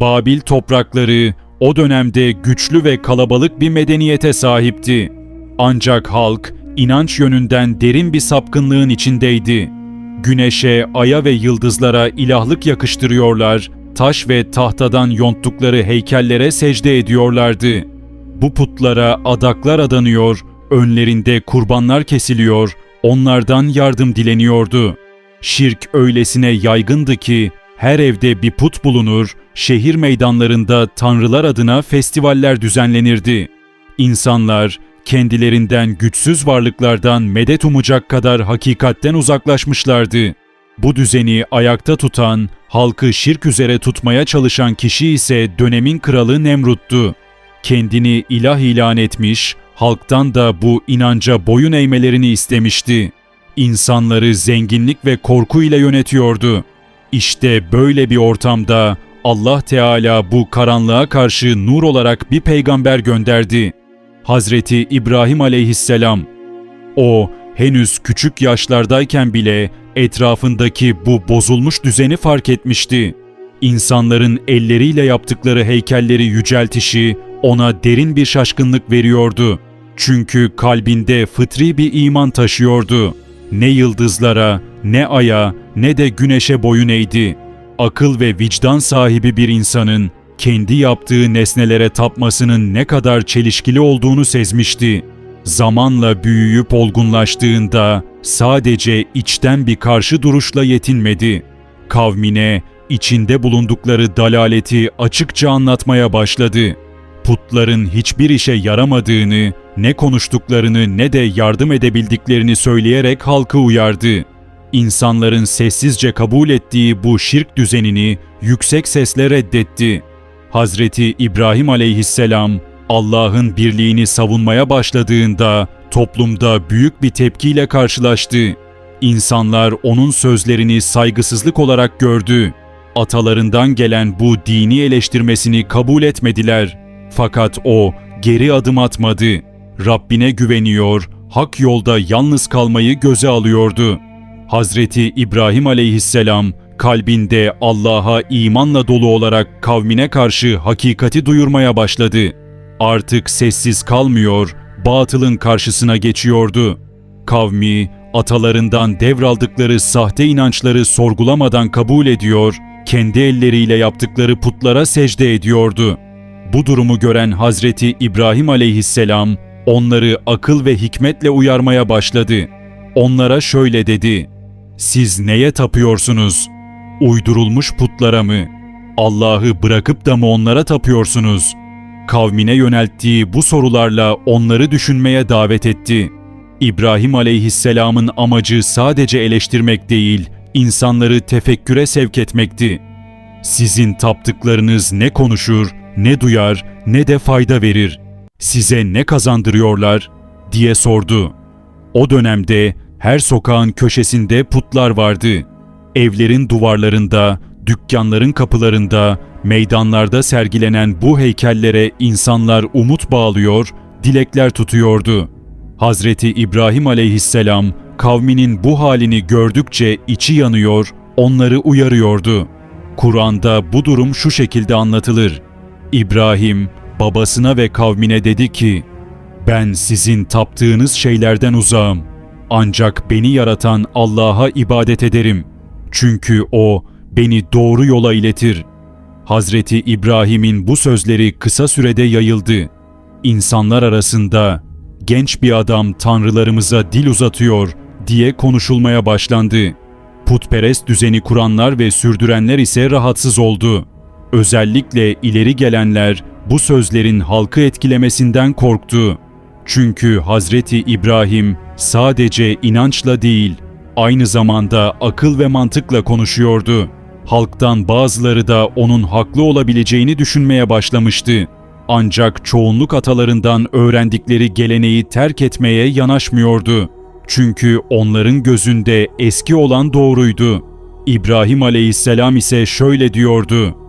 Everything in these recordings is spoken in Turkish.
Babil toprakları o dönemde güçlü ve kalabalık bir medeniyete sahipti. Ancak halk inanç yönünden derin bir sapkınlığın içindeydi. Güneşe, aya ve yıldızlara ilahlık yakıştırıyorlar, taş ve tahtadan yonttukları heykellere secde ediyorlardı. Bu putlara adaklar adanıyor, önlerinde kurbanlar kesiliyor, onlardan yardım dileniyordu. Şirk öylesine yaygındı ki her evde bir put bulunur, şehir meydanlarında tanrılar adına festivaller düzenlenirdi. İnsanlar kendilerinden güçsüz varlıklardan medet umacak kadar hakikatten uzaklaşmışlardı. Bu düzeni ayakta tutan, halkı şirk üzere tutmaya çalışan kişi ise dönemin kralı Nemrut'tu. Kendini ilah ilan etmiş, halktan da bu inanca boyun eğmelerini istemişti. İnsanları zenginlik ve korku ile yönetiyordu. İşte böyle bir ortamda Allah Teala bu karanlığa karşı nur olarak bir peygamber gönderdi. Hazreti İbrahim aleyhisselam. O henüz küçük yaşlardayken bile etrafındaki bu bozulmuş düzeni fark etmişti. İnsanların elleriyle yaptıkları heykelleri yüceltişi ona derin bir şaşkınlık veriyordu. Çünkü kalbinde fıtri bir iman taşıyordu. Ne yıldızlara, ne aya, ne de güneşe boyun eğdi. Akıl ve vicdan sahibi bir insanın kendi yaptığı nesnelere tapmasının ne kadar çelişkili olduğunu sezmişti. Zamanla büyüyüp olgunlaştığında sadece içten bir karşı duruşla yetinmedi. Kavmine içinde bulundukları dalaleti açıkça anlatmaya başladı. Putların hiçbir işe yaramadığını, ne konuştuklarını ne de yardım edebildiklerini söyleyerek halkı uyardı. İnsanların sessizce kabul ettiği bu şirk düzenini yüksek sesle reddetti. Hazreti İbrahim aleyhisselam Allah'ın birliğini savunmaya başladığında toplumda büyük bir tepkiyle karşılaştı. İnsanlar onun sözlerini saygısızlık olarak gördü. Atalarından gelen bu dini eleştirmesini kabul etmediler. Fakat o geri adım atmadı. Rabbine güveniyor, hak yolda yalnız kalmayı göze alıyordu. Hazreti İbrahim aleyhisselam kalbinde Allah'a imanla dolu olarak kavmine karşı hakikati duyurmaya başladı. Artık sessiz kalmıyor, batılın karşısına geçiyordu. Kavmi atalarından devraldıkları sahte inançları sorgulamadan kabul ediyor, kendi elleriyle yaptıkları putlara secde ediyordu. Bu durumu gören Hazreti İbrahim aleyhisselam onları akıl ve hikmetle uyarmaya başladı. Onlara şöyle dedi: Siz neye tapıyorsunuz? Uydurulmuş putlara mı? Allah'ı bırakıp da mı onlara tapıyorsunuz? Kavmine yönelttiği bu sorularla onları düşünmeye davet etti. İbrahim aleyhisselamın amacı sadece eleştirmek değil, insanları tefekküre sevk etmekti. Sizin taptıklarınız ne konuşur, ne duyar, ne de fayda verir. Size ne kazandırıyorlar? diye sordu. O dönemde her sokağın köşesinde putlar vardı. Evlerin duvarlarında, dükkanların kapılarında, meydanlarda sergilenen bu heykellere insanlar umut bağlıyor, dilekler tutuyordu. Hazreti İbrahim aleyhisselam kavminin bu halini gördükçe içi yanıyor, onları uyarıyordu. Kur'an'da bu durum şu şekilde anlatılır. İbrahim babasına ve kavmine dedi ki, ben sizin taptığınız şeylerden uzağım. Ancak beni yaratan Allah'a ibadet ederim. Çünkü O beni doğru yola iletir. Hazreti İbrahim'in bu sözleri kısa sürede yayıldı. İnsanlar arasında genç bir adam tanrılarımıza dil uzatıyor diye konuşulmaya başlandı. Putperest düzeni kuranlar ve sürdürenler ise rahatsız oldu. Özellikle ileri gelenler bu sözlerin halkı etkilemesinden korktu. Çünkü Hazreti İbrahim sadece inançla değil, aynı zamanda akıl ve mantıkla konuşuyordu. Halktan bazıları da onun haklı olabileceğini düşünmeye başlamıştı. Ancak çoğunluk atalarından öğrendikleri geleneği terk etmeye yanaşmıyordu. Çünkü onların gözünde eski olan doğruydu. İbrahim aleyhisselam ise şöyle diyordu.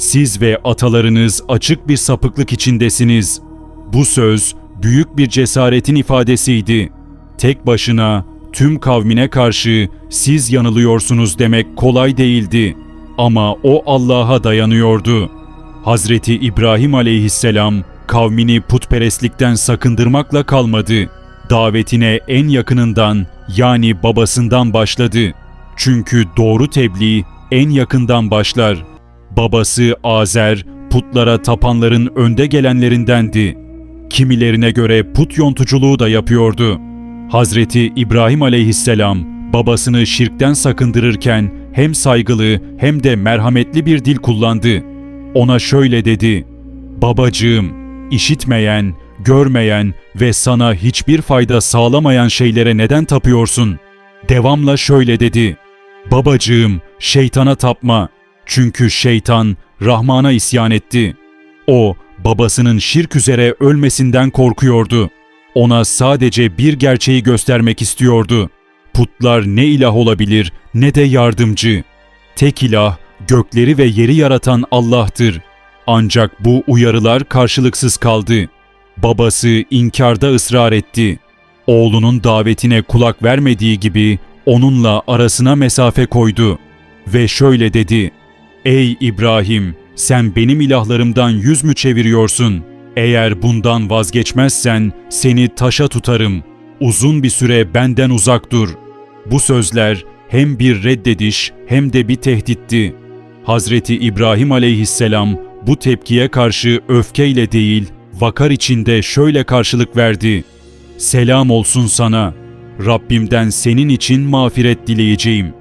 Siz ve atalarınız açık bir sapıklık içindesiniz. Bu söz büyük bir cesaretin ifadesiydi. Tek başına tüm kavmine karşı siz yanılıyorsunuz demek kolay değildi. Ama o Allah'a dayanıyordu. Hazreti İbrahim aleyhisselam kavmini putperestlikten sakındırmakla kalmadı. Davetine en yakınından yani babasından başladı. Çünkü doğru tebliğ en yakından başlar. Babası Azer putlara tapanların önde gelenlerindendi. Kimilerine göre put yontuculuğu da yapıyordu. Hazreti İbrahim aleyhisselam babasını şirkten sakındırırken hem saygılı hem de merhametli bir dil kullandı. Ona şöyle dedi: Babacığım, işitmeyen, görmeyen ve sana hiçbir fayda sağlamayan şeylere neden tapıyorsun? Devamla şöyle dedi: Babacığım, şeytana tapma. Çünkü şeytan Rahman'a isyan etti. O, babasının şirk üzere ölmesinden korkuyordu. Ona sadece bir gerçeği göstermek istiyordu. Putlar ne ilah olabilir ne de yardımcı. Tek ilah, gökleri ve yeri yaratan Allah'tır. Ancak bu uyarılar karşılıksız kaldı. Babası inkarda ısrar etti. Oğlunun davetine kulak vermediği gibi onunla arasına mesafe koydu ve şöyle dedi: Ey İbrahim, sen benim ilahlarımdan yüz mü çeviriyorsun? Eğer bundan vazgeçmezsen seni taşa tutarım. Uzun bir süre benden uzak dur. Bu sözler hem bir reddediş hem de bir tehditti. Hazreti İbrahim aleyhisselam bu tepkiye karşı öfkeyle değil, vakar içinde şöyle karşılık verdi. Selam olsun sana. Rabbimden senin için mağfiret dileyeceğim.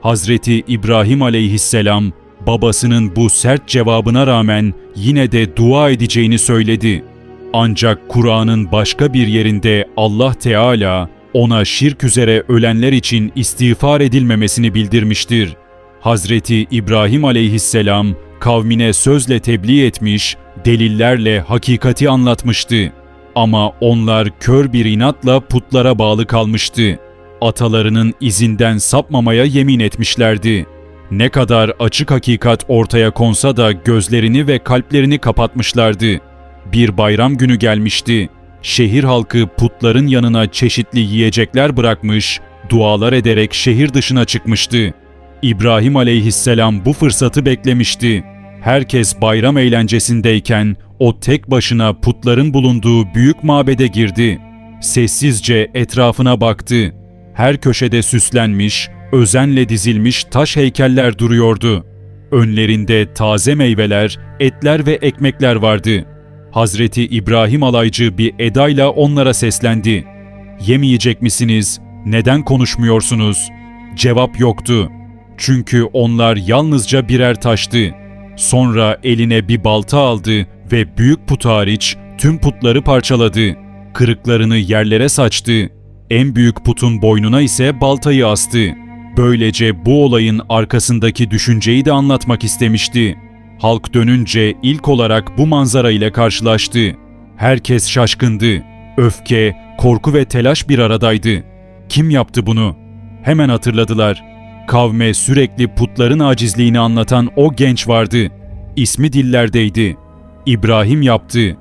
Hazreti İbrahim aleyhisselam babasının bu sert cevabına rağmen yine de dua edeceğini söyledi. Ancak Kur'an'ın başka bir yerinde Allah Teala ona şirk üzere ölenler için istiğfar edilmemesini bildirmiştir. Hazreti İbrahim aleyhisselam kavmine sözle tebliğ etmiş, delillerle hakikati anlatmıştı. Ama onlar kör bir inatla putlara bağlı kalmıştı. Atalarının izinden sapmamaya yemin etmişlerdi. Ne kadar açık hakikat ortaya konsa da gözlerini ve kalplerini kapatmışlardı. Bir bayram günü gelmişti. Şehir halkı putların yanına çeşitli yiyecekler bırakmış, dualar ederek şehir dışına çıkmıştı. İbrahim aleyhisselam bu fırsatı beklemişti. Herkes bayram eğlencesindeyken o tek başına putların bulunduğu büyük mabede girdi. Sessizce etrafına baktı. Her köşede süslenmiş, özenle dizilmiş taş heykeller duruyordu. Önlerinde taze meyveler, etler ve ekmekler vardı. Hazreti İbrahim alaycı bir edayla onlara seslendi. Yemeyecek misiniz? Neden konuşmuyorsunuz? Cevap yoktu. Çünkü onlar yalnızca birer taştı. Sonra eline bir balta aldı ve büyük put hariç tüm putları parçaladı. Kırıklarını yerlere saçtı. En büyük putun boynuna ise baltayı astı. Böylece bu olayın arkasındaki düşünceyi de anlatmak istemişti. Halk dönünce ilk olarak bu manzara ile karşılaştı. Herkes şaşkındı. Öfke, korku ve telaş bir aradaydı. Kim yaptı bunu? Hemen hatırladılar. Kavme sürekli putların acizliğini anlatan o genç vardı. İsmi dillerdeydi. İbrahim yaptı.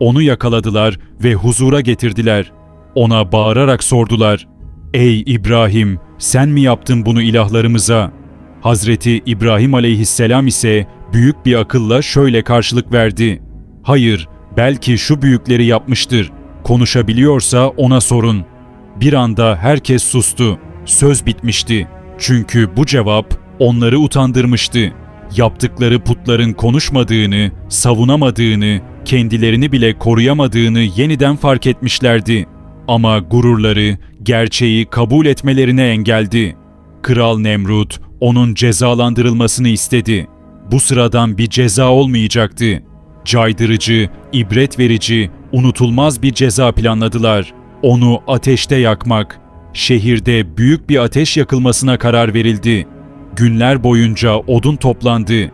Onu yakaladılar ve huzura getirdiler. Ona bağırarak sordular. Ey İbrahim, sen mi yaptın bunu ilahlarımıza? Hazreti İbrahim aleyhisselam ise büyük bir akılla şöyle karşılık verdi. Hayır, belki şu büyükleri yapmıştır. Konuşabiliyorsa ona sorun. Bir anda herkes sustu. Söz bitmişti. Çünkü bu cevap onları utandırmıştı. Yaptıkları putların konuşmadığını, savunamadığını, kendilerini bile koruyamadığını yeniden fark etmişlerdi. Ama gururları gerçeği kabul etmelerine engeldi. Kral Nemrut onun cezalandırılmasını istedi. Bu sıradan bir ceza olmayacaktı. Caydırıcı, ibret verici, unutulmaz bir ceza planladılar. Onu ateşte yakmak. Şehirde büyük bir ateş yakılmasına karar verildi. Günler boyunca odun toplandı.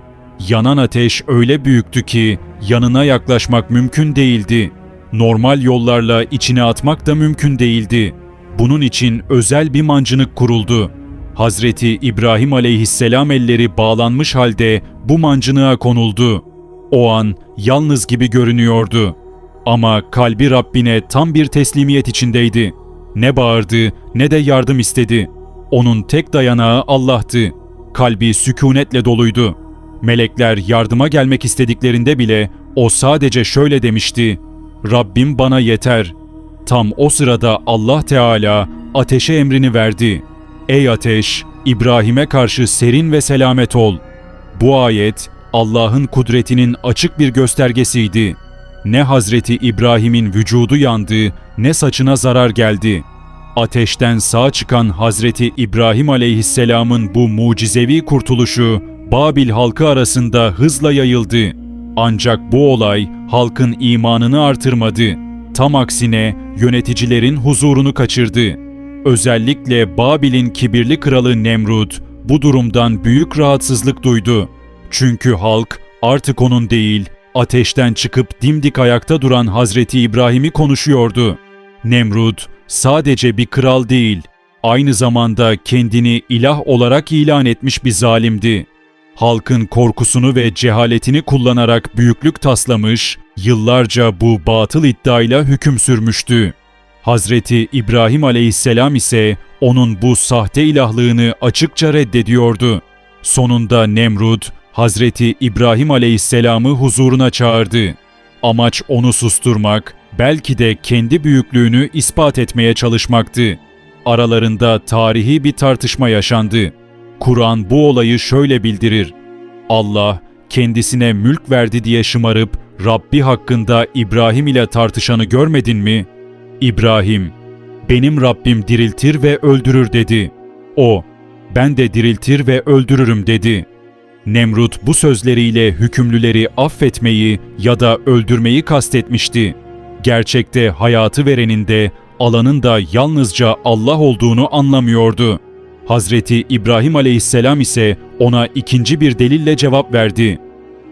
Yanan ateş öyle büyüktü ki yanına yaklaşmak mümkün değildi. Normal yollarla içine atmak da mümkün değildi. Bunun için özel bir mancınık kuruldu. Hazreti İbrahim aleyhisselam elleri bağlanmış halde bu mancınığa konuldu. O an yalnız gibi görünüyordu. Ama kalbi Rabbine tam bir teslimiyet içindeydi. Ne bağırdı ne de yardım istedi. Onun tek dayanağı Allah'tı. Kalbi sükunetle doluydu. Melekler yardıma gelmek istediklerinde bile o sadece şöyle demişti. Rabbim bana yeter. Tam o sırada Allah Teala ateşe emrini verdi. Ey ateş, İbrahim'e karşı serin ve selamet ol. Bu ayet Allah'ın kudretinin açık bir göstergesiydi. Ne Hazreti İbrahim'in vücudu yandı, ne saçına zarar geldi. Ateşten sağ çıkan Hazreti İbrahim aleyhisselamın bu mucizevi kurtuluşu Babil halkı arasında hızla yayıldı. Ancak bu olay halkın imanını artırmadı. Tam aksine yöneticilerin huzurunu kaçırdı. Özellikle Babil'in kibirli kralı Nemrut bu durumdan büyük rahatsızlık duydu. Çünkü halk artık onun değil, ateşten çıkıp dimdik ayakta duran Hazreti İbrahim'i konuşuyordu. Nemrut sadece bir kral değil, aynı zamanda kendini ilah olarak ilan etmiş bir zalimdi. Halkın korkusunu ve cehaletini kullanarak büyüklük taslamış, yıllarca bu batıl iddiayla hüküm sürmüştü. Hazreti İbrahim aleyhisselam ise onun bu sahte ilahlığını açıkça reddediyordu. Sonunda Nemrut, Hazreti İbrahim aleyhisselamı huzuruna çağırdı. Amaç onu susturmak, belki de kendi büyüklüğünü ispat etmeye çalışmaktı. Aralarında tarihi bir tartışma yaşandı. Kur'an bu olayı şöyle bildirir. Allah kendisine mülk verdi diye şımarıp Rabbi hakkında İbrahim ile tartışanı görmedin mi? İbrahim, benim Rabbim diriltir ve öldürür dedi. O, ben de diriltir ve öldürürüm dedi. Nemrut bu sözleriyle hükümlüleri affetmeyi ya da öldürmeyi kastetmişti. Gerçekte hayatı verenin de alanın da yalnızca Allah olduğunu anlamıyordu. Hazreti İbrahim aleyhisselam ise ona ikinci bir delille cevap verdi.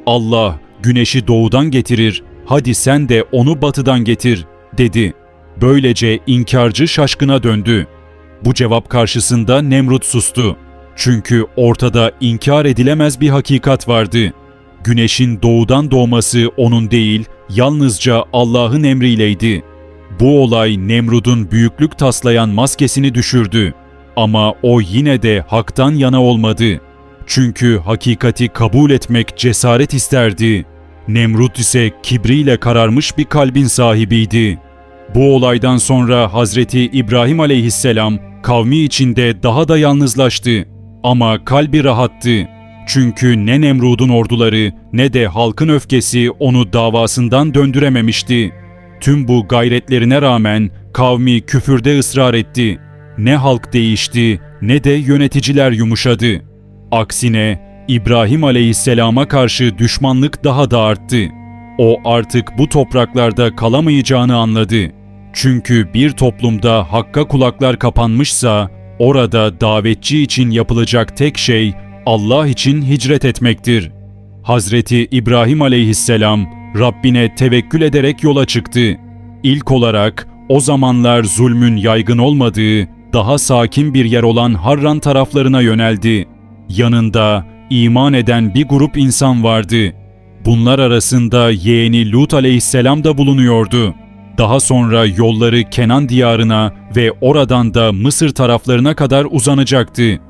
Allah güneşi doğudan getirir, hadi sen de onu batıdan getir, dedi. Böylece inkarcı şaşkına döndü. Bu cevap karşısında Nemrut sustu. Çünkü ortada inkar edilemez bir hakikat vardı. Güneşin doğudan doğması onun değil, yalnızca Allah'ın emriyleydi. Bu olay Nemrud'un büyüklük taslayan maskesini düşürdü. Ama o yine de haktan yana olmadı. Çünkü hakikati kabul etmek cesaret isterdi. Nemrut ise kibriyle kararmış bir kalbin sahibiydi. Bu olaydan sonra Hazreti İbrahim aleyhisselam kavmi içinde daha da yalnızlaştı. Ama kalbi rahattı. Çünkü ne Nemrud'un orduları ne de halkın öfkesi onu davasından döndürememişti. Tüm bu gayretlerine rağmen kavmi küfürde ısrar etti. Ne halk değişti ne de yöneticiler yumuşadı. Aksine İbrahim aleyhisselama karşı düşmanlık daha da arttı. O artık bu topraklarda kalamayacağını anladı. Çünkü bir toplumda hakka kulaklar kapanmışsa orada davetçi için yapılacak tek şey Allah için hicret etmektir. Hazreti İbrahim aleyhisselam Rabbine tevekkül ederek yola çıktı. İlk olarak o zamanlar zulmün yaygın olmadığı daha sakin bir yer olan Harran taraflarına yöneldi. Yanında iman eden bir grup insan vardı. Bunlar arasında yeğeni Lut aleyhisselam da bulunuyordu. Daha sonra yolları Kenan diyarına ve oradan da Mısır taraflarına kadar uzanacaktı.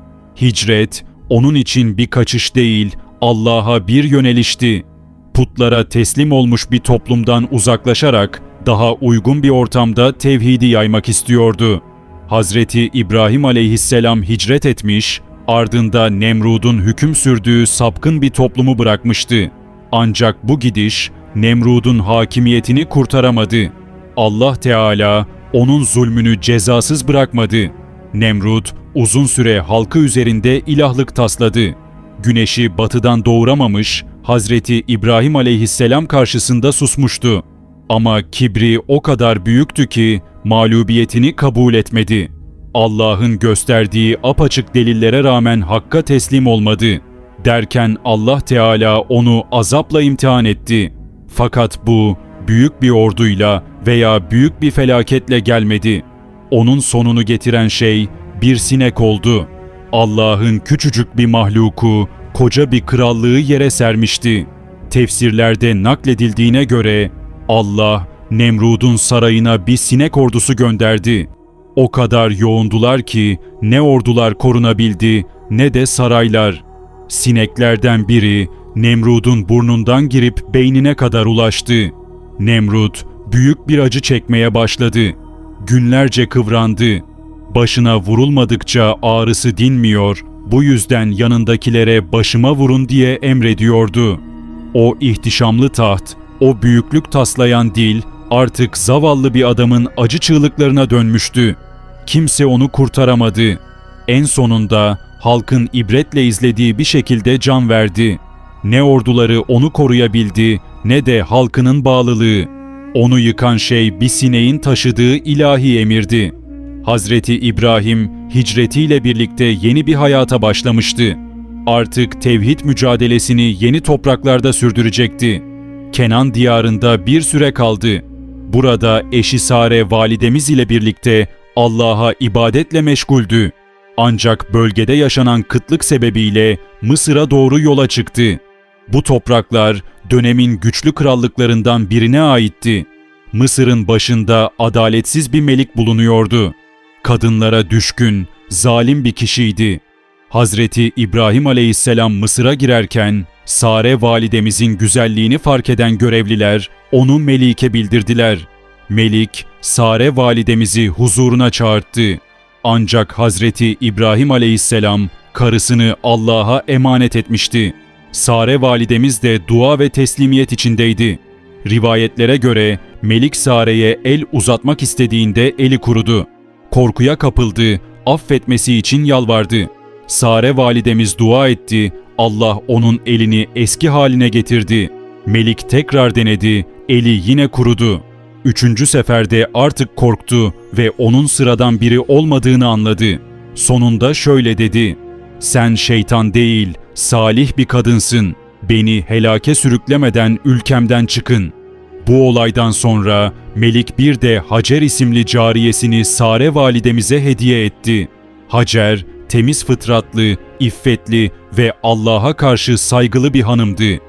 Hicret onun için bir kaçış değil, Allah'a bir yönelişti. Putlara teslim olmuş bir toplumdan uzaklaşarak daha uygun bir ortamda tevhidi yaymak istiyordu. Hazreti İbrahim aleyhisselam hicret etmiş, ardında Nemrud'un hüküm sürdüğü sapkın bir toplumu bırakmıştı. Ancak bu gidiş Nemrud'un hakimiyetini kurtaramadı. Allah Teala onun zulmünü cezasız bırakmadı. Nemrut uzun süre halkı üzerinde ilahlık tasladı. Güneşi batıdan doğuramamış, Hazreti İbrahim aleyhisselam karşısında susmuştu. Ama kibri o kadar büyüktü ki mağlubiyetini kabul etmedi. Allah'ın gösterdiği apaçık delillere rağmen hakka teslim olmadı. Derken Allah Teala onu azapla imtihan etti. Fakat bu büyük bir orduyla veya büyük bir felaketle gelmedi. Onun sonunu getiren şey bir sinek oldu. Allah'ın küçücük bir mahluku koca bir krallığı yere sermişti. Tefsirlerde nakledildiğine göre Allah Nemrud'un sarayına bir sinek ordusu gönderdi. O kadar yoğundular ki ne ordular korunabildi ne de saraylar. Sineklerden biri Nemrud'un burnundan girip beynine kadar ulaştı. Nemrut büyük bir acı çekmeye başladı. Günlerce kıvrandı. Başına vurulmadıkça ağrısı dinmiyor. Bu yüzden yanındakilere başıma vurun diye emrediyordu. O ihtişamlı taht, o büyüklük taslayan dil artık zavallı bir adamın acı çığlıklarına dönmüştü. Kimse onu kurtaramadı. En sonunda halkın ibretle izlediği bir şekilde can verdi. Ne orduları onu koruyabildi ne de halkının bağlılığı. Onu yıkan şey bir sineğin taşıdığı ilahi emirdi. Hazreti İbrahim hicretiyle birlikte yeni bir hayata başlamıştı. Artık tevhid mücadelesini yeni topraklarda sürdürecekti. Kenan diyarında bir süre kaldı. Burada eşi Sare validemiz ile birlikte Allah'a ibadetle meşguldü. Ancak bölgede yaşanan kıtlık sebebiyle Mısır'a doğru yola çıktı. Bu topraklar dönemin güçlü krallıklarından birine aitti. Mısır'ın başında adaletsiz bir melik bulunuyordu. Kadınlara düşkün, zalim bir kişiydi. Hazreti İbrahim aleyhisselam Mısır'a girerken Sare validemizin güzelliğini fark eden görevliler onu Melik'e bildirdiler. Melik, Sare validemizi huzuruna çağırttı. Ancak Hazreti İbrahim aleyhisselam karısını Allah'a emanet etmişti. Sare validemiz de dua ve teslimiyet içindeydi. Rivayetlere göre Melik Sare'ye el uzatmak istediğinde eli kurudu. Korkuya kapıldı, affetmesi için yalvardı. Sare validemiz dua etti, Allah onun elini eski haline getirdi. Melik tekrar denedi, eli yine kurudu. Üçüncü seferde artık korktu ve onun sıradan biri olmadığını anladı. Sonunda şöyle dedi, sen şeytan değil, salih bir kadınsın. Beni helake sürüklemeden ülkemden çıkın. Bu olaydan sonra Melik bir de Hacer isimli cariyesini Sare validemize hediye etti. Hacer, temiz fıtratlı, iffetli ve Allah'a karşı saygılı bir hanımdı.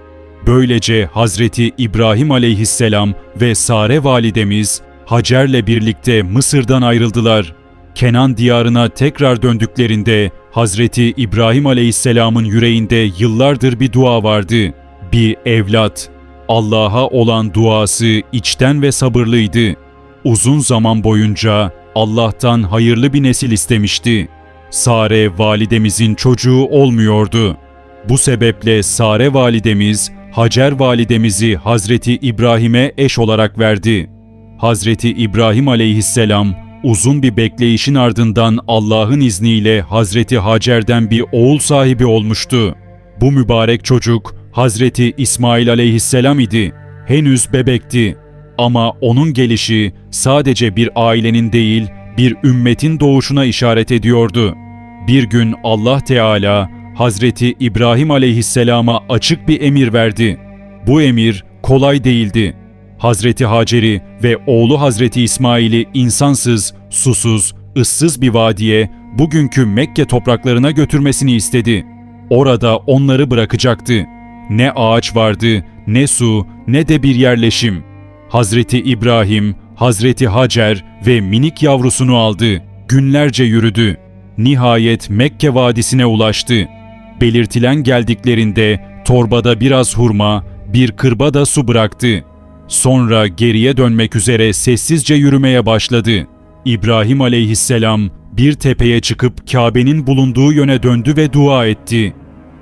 Böylece Hazreti İbrahim aleyhisselam ve Sare validemiz Hacer'le birlikte Mısır'dan ayrıldılar. Kenan diyarına tekrar döndüklerinde Hazreti İbrahim Aleyhisselam'ın yüreğinde yıllardır bir dua vardı. Bir evlat. Allah'a olan duası içten ve sabırlıydı. Uzun zaman boyunca Allah'tan hayırlı bir nesil istemişti. Sare validemizin çocuğu olmuyordu. Bu sebeple Sare validemiz Hacer validemizi Hazreti İbrahim'e eş olarak verdi. Hazreti İbrahim aleyhisselam uzun bir bekleyişin ardından Allah'ın izniyle Hazreti Hacer'den bir oğul sahibi olmuştu. Bu mübarek çocuk Hazreti İsmail aleyhisselam idi. Henüz bebekti. Ama onun gelişi sadece bir ailenin değil, bir ümmetin doğuşuna işaret ediyordu. Bir gün Allah Teala Hazreti İbrahim aleyhisselama açık bir emir verdi. Bu emir kolay değildi. Hazreti Hacer'i ve oğlu Hazreti İsmail'i insansız, susuz, ıssız bir vadiye, bugünkü Mekke topraklarına götürmesini istedi. Orada onları bırakacaktı. Ne ağaç vardı, ne su, ne de bir yerleşim. Hazreti İbrahim, Hazreti Hacer ve minik yavrusunu aldı. Günlerce yürüdü. Nihayet Mekke vadisine ulaştı. Belirtilen geldiklerinde torbada biraz hurma, bir kırba da su bıraktı. Sonra geriye dönmek üzere sessizce yürümeye başladı. İbrahim aleyhisselam bir tepeye çıkıp Kabe'nin bulunduğu yöne döndü ve dua etti.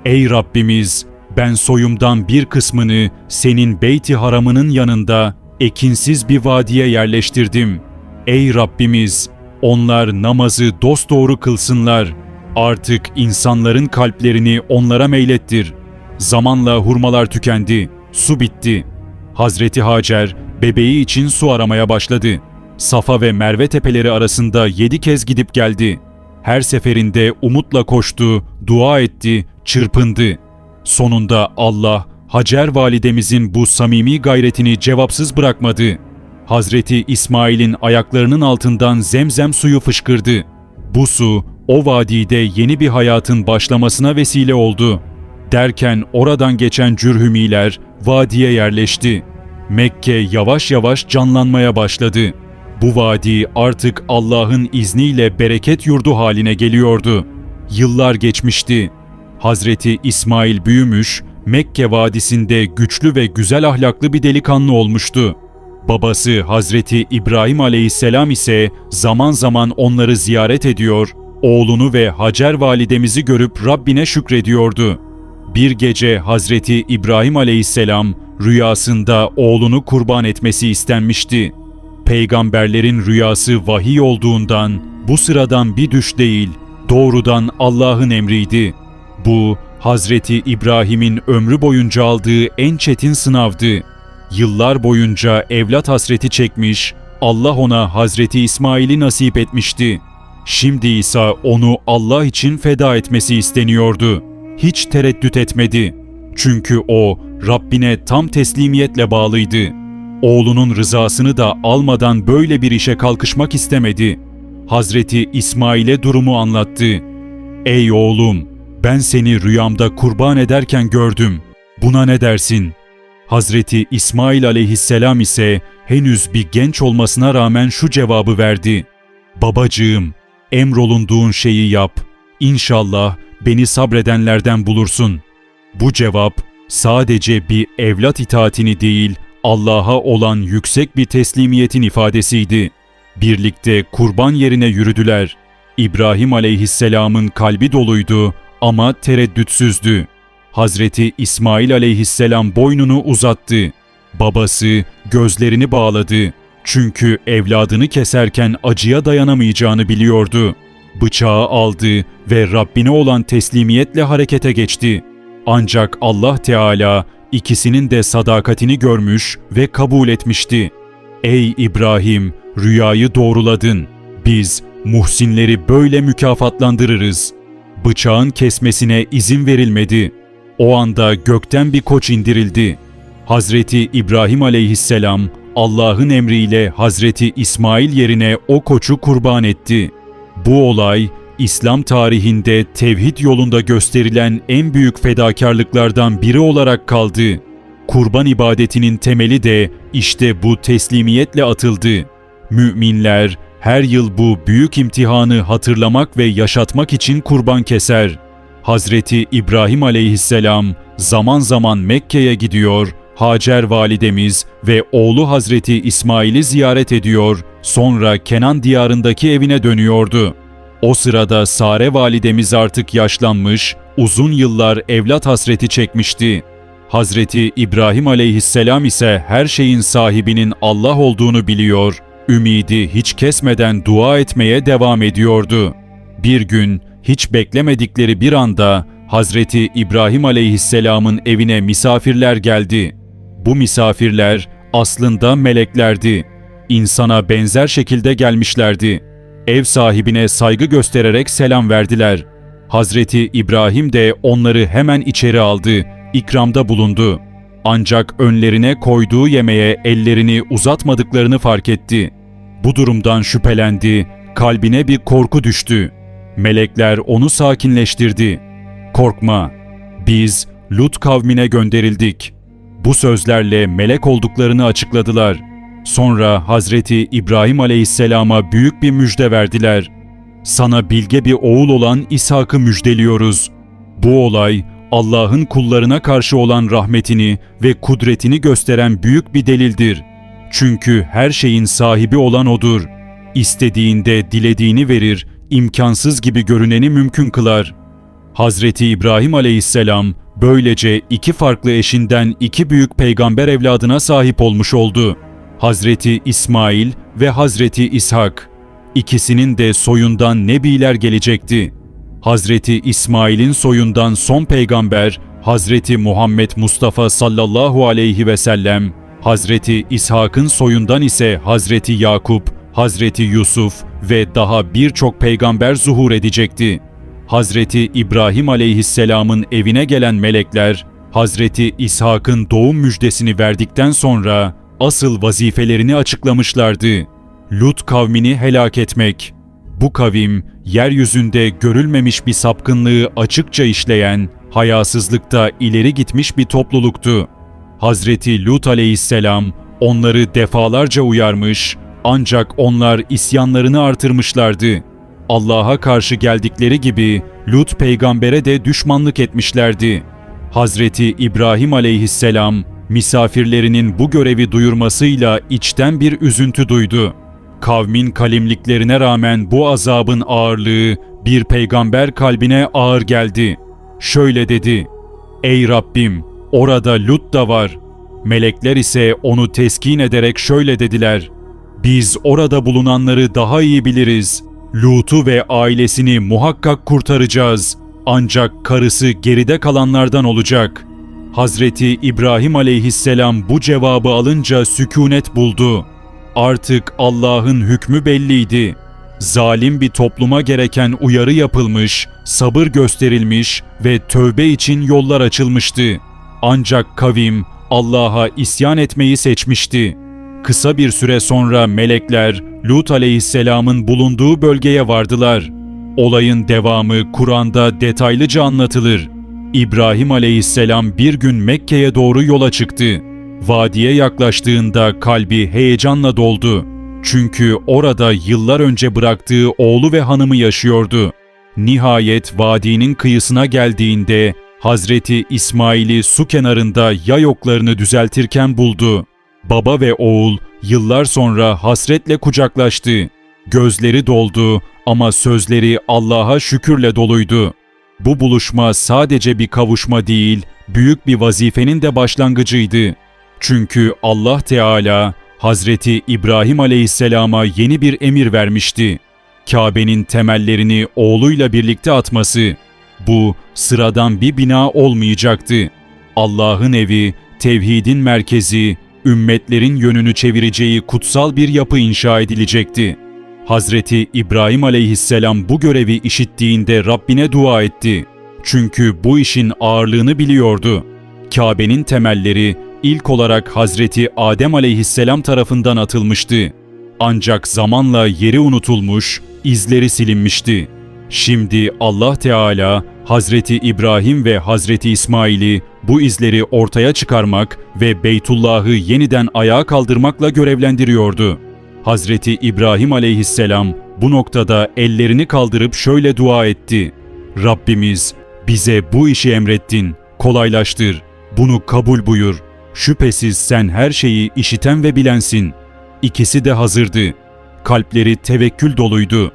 Ey Rabbimiz, ben soyumdan bir kısmını senin beyti haramının yanında ekinsiz bir vadiye yerleştirdim. Ey Rabbimiz, onlar namazı dosdoğru kılsınlar. Artık insanların kalplerini onlara meylettir. Zamanla hurmalar tükendi, su bitti. Hazreti Hacer bebeği için su aramaya başladı. Safa ve Merve tepeleri arasında yedi kez gidip geldi. Her seferinde umutla koştu, dua etti, çırpındı. Sonunda Allah Hacer validemizin bu samimi gayretini cevapsız bırakmadı. Hazreti İsmail'in ayaklarının altından zemzem suyu fışkırdı. Bu su o vadide yeni bir hayatın başlamasına vesile oldu. Derken oradan geçen cürhümiler vadiye yerleşti. Mekke yavaş yavaş canlanmaya başladı. Bu vadi artık Allah'ın izniyle bereket yurdu haline geliyordu. Yıllar geçmişti. Hazreti İsmail büyümüş, Mekke vadisinde güçlü ve güzel ahlaklı bir delikanlı olmuştu. Babası Hazreti İbrahim aleyhisselam ise zaman zaman onları ziyaret ediyor, oğlunu ve Hacer validemizi görüp Rabbine şükrediyordu. Bir gece Hazreti İbrahim aleyhisselam rüyasında oğlunu kurban etmesi istenmişti. Peygamberlerin rüyası vahiy olduğundan bu sıradan bir düş değil, doğrudan Allah'ın emriydi. Bu Hazreti İbrahim'in ömrü boyunca aldığı en çetin sınavdı. Yıllar boyunca evlat hasreti çekmiş, Allah ona Hazreti İsmail'i nasip etmişti. Şimdi ise onu Allah için feda etmesi isteniyordu. Hiç tereddüt etmedi. Çünkü o Rabbine tam teslimiyetle bağlıydı. Oğlunun rızasını da almadan böyle bir işe kalkışmak istemedi. Hazreti İsmail'e durumu anlattı. Ey oğlum, ben seni rüyamda kurban ederken gördüm. Buna ne dersin? Hazreti İsmail aleyhisselam ise henüz bir genç olmasına rağmen şu cevabı verdi. Babacığım, emrolunduğun şeyi yap. İnşallah beni sabredenlerden bulursun. Bu cevap sadece bir evlat itaatini değil, Allah'a olan yüksek bir teslimiyetin ifadesiydi. Birlikte kurban yerine yürüdüler. İbrahim aleyhisselamın kalbi doluydu ama tereddütsüzdü. Hazreti İsmail aleyhisselam boynunu uzattı. Babası gözlerini bağladı. Çünkü evladını keserken acıya dayanamayacağını biliyordu. Bıçağı aldı ve Rabbine olan teslimiyetle harekete geçti. Ancak Allah Teala ikisinin de sadakatini görmüş ve kabul etmişti. Ey İbrahim, rüyayı doğruladın. Biz muhsinleri böyle mükafatlandırırız. Bıçağın kesmesine izin verilmedi. O anda gökten bir koç indirildi. Hazreti İbrahim aleyhisselam Allah'ın emriyle Hazreti İsmail yerine o koçu kurban etti. Bu olay İslam tarihinde tevhid yolunda gösterilen en büyük fedakarlıklardan biri olarak kaldı. Kurban ibadetinin temeli de işte bu teslimiyetle atıldı. Müminler her yıl bu büyük imtihanı hatırlamak ve yaşatmak için kurban keser. Hazreti İbrahim aleyhisselam zaman zaman Mekke'ye gidiyor, Hacer validemiz ve oğlu Hazreti İsmail'i ziyaret ediyor, sonra Kenan diyarındaki evine dönüyordu. O sırada Sare validemiz artık yaşlanmış, uzun yıllar evlat hasreti çekmişti. Hazreti İbrahim aleyhisselam ise her şeyin sahibinin Allah olduğunu biliyor, ümidi hiç kesmeden dua etmeye devam ediyordu. Bir gün hiç beklemedikleri bir anda Hazreti İbrahim aleyhisselamın evine misafirler geldi. Bu misafirler aslında meleklerdi. İnsana benzer şekilde gelmişlerdi. Ev sahibine saygı göstererek selam verdiler. Hazreti İbrahim de onları hemen içeri aldı, ikramda bulundu. Ancak önlerine koyduğu yemeğe ellerini uzatmadıklarını fark etti. Bu durumdan şüphelendi, kalbine bir korku düştü. Melekler onu sakinleştirdi. Korkma, biz Lut kavmine gönderildik. Bu sözlerle melek olduklarını açıkladılar. Sonra Hazreti İbrahim aleyhisselama büyük bir müjde verdiler. Sana bilge bir oğul olan İshak'ı müjdeliyoruz. Bu olay Allah'ın kullarına karşı olan rahmetini ve kudretini gösteren büyük bir delildir. Çünkü her şeyin sahibi olan O'dur. İstediğinde dilediğini verir, imkansız gibi görüneni mümkün kılar. Hazreti İbrahim aleyhisselam böylece iki farklı eşinden iki büyük peygamber evladına sahip olmuş oldu. Hazreti İsmail ve Hazreti İshak. İkisinin de soyundan nebiler gelecekti. Hazreti İsmail'in soyundan son peygamber Hazreti Muhammed Mustafa sallallahu aleyhi ve sellem, Hazreti İshak'ın soyundan ise Hazreti Yakup, Hazreti Yusuf ve daha birçok peygamber zuhur edecekti. Hazreti İbrahim aleyhisselamın evine gelen melekler, Hazreti İshak'ın doğum müjdesini verdikten sonra asıl vazifelerini açıklamışlardı. Lut kavmini helak etmek. Bu kavim, yeryüzünde görülmemiş bir sapkınlığı açıkça işleyen, hayasızlıkta ileri gitmiş bir topluluktu. Hazreti Lut aleyhisselam onları defalarca uyarmış ancak onlar isyanlarını artırmışlardı. Allah'a karşı geldikleri gibi Lut peygambere de düşmanlık etmişlerdi. Hazreti İbrahim aleyhisselam misafirlerinin bu görevi duyurmasıyla içten bir üzüntü duydu. Kavmin kalimliklerine rağmen bu azabın ağırlığı bir peygamber kalbine ağır geldi. Şöyle dedi: Ey Rabbim, orada Lut da var. Melekler ise onu teskin ederek şöyle dediler: Biz orada bulunanları daha iyi biliriz. Lut'u ve ailesini muhakkak kurtaracağız. Ancak karısı geride kalanlardan olacak. Hazreti İbrahim aleyhisselam bu cevabı alınca sükunet buldu. Artık Allah'ın hükmü belliydi. Zalim bir topluma gereken uyarı yapılmış, sabır gösterilmiş ve tövbe için yollar açılmıştı. Ancak kavim Allah'a isyan etmeyi seçmişti. Kısa bir süre sonra melekler Lut aleyhisselamın bulunduğu bölgeye vardılar. Olayın devamı Kur'an'da detaylıca anlatılır. İbrahim aleyhisselam bir gün Mekke'ye doğru yola çıktı. Vadiye yaklaştığında kalbi heyecanla doldu. Çünkü orada yıllar önce bıraktığı oğlu ve hanımı yaşıyordu. Nihayet vadinin kıyısına geldiğinde Hazreti İsmail'i su kenarında yay oklarını düzeltirken buldu. Baba ve oğul yıllar sonra hasretle kucaklaştı. Gözleri doldu ama sözleri Allah'a şükürle doluydu. Bu buluşma sadece bir kavuşma değil, büyük bir vazifenin de başlangıcıydı. Çünkü Allah Teala Hazreti İbrahim Aleyhisselam'a yeni bir emir vermişti. Kabe'nin temellerini oğluyla birlikte atması. Bu sıradan bir bina olmayacaktı. Allah'ın evi, tevhidin merkezi, ümmetlerin yönünü çevireceği kutsal bir yapı inşa edilecekti. Hazreti İbrahim aleyhisselam bu görevi işittiğinde Rabbine dua etti. Çünkü bu işin ağırlığını biliyordu. Kabe'nin temelleri ilk olarak Hazreti Adem aleyhisselam tarafından atılmıştı. Ancak zamanla yeri unutulmuş, izleri silinmişti. Şimdi Allah Teala Hazreti İbrahim ve Hazreti İsmail'i bu izleri ortaya çıkarmak ve Beytullah'ı yeniden ayağa kaldırmakla görevlendiriyordu. Hazreti İbrahim aleyhisselam bu noktada ellerini kaldırıp şöyle dua etti. Rabbimiz bize bu işi emrettin, kolaylaştır, bunu kabul buyur. Şüphesiz sen her şeyi işiten ve bilensin. İkisi de hazırdı. Kalpleri tevekkül doluydu.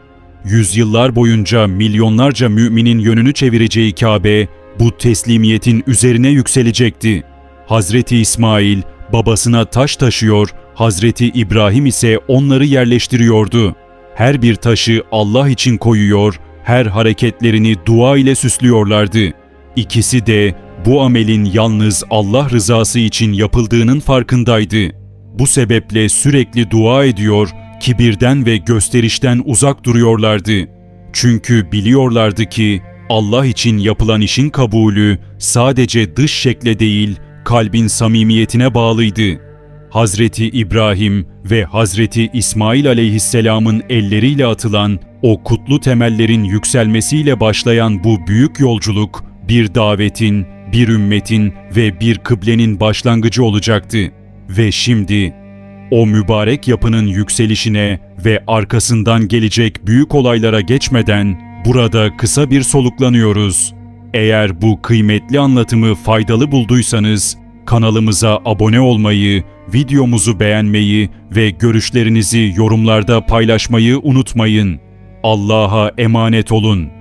Yüzyıllar boyunca milyonlarca müminin yönünü çevireceği Kabe bu teslimiyetin üzerine yükselecekti. Hazreti İsmail babasına taş taşıyor, Hazreti İbrahim ise onları yerleştiriyordu. Her bir taşı Allah için koyuyor, her hareketlerini dua ile süslüyorlardı. İkisi de bu amelin yalnız Allah rızası için yapıldığının farkındaydı. Bu sebeple sürekli dua ediyor, kibirden ve gösterişten uzak duruyorlardı. Çünkü biliyorlardı ki Allah için yapılan işin kabulü sadece dış şekle değil, kalbin samimiyetine bağlıydı. Hazreti İbrahim ve Hazreti İsmail aleyhisselamın elleriyle atılan o kutlu temellerin yükselmesiyle başlayan bu büyük yolculuk bir davetin, bir ümmetin ve bir kıblenin başlangıcı olacaktı. Ve şimdi o mübarek yapının yükselişine ve arkasından gelecek büyük olaylara geçmeden burada kısa bir soluklanıyoruz. Eğer bu kıymetli anlatımı faydalı bulduysanız kanalımıza abone olmayı, videomuzu beğenmeyi ve görüşlerinizi yorumlarda paylaşmayı unutmayın. Allah'a emanet olun.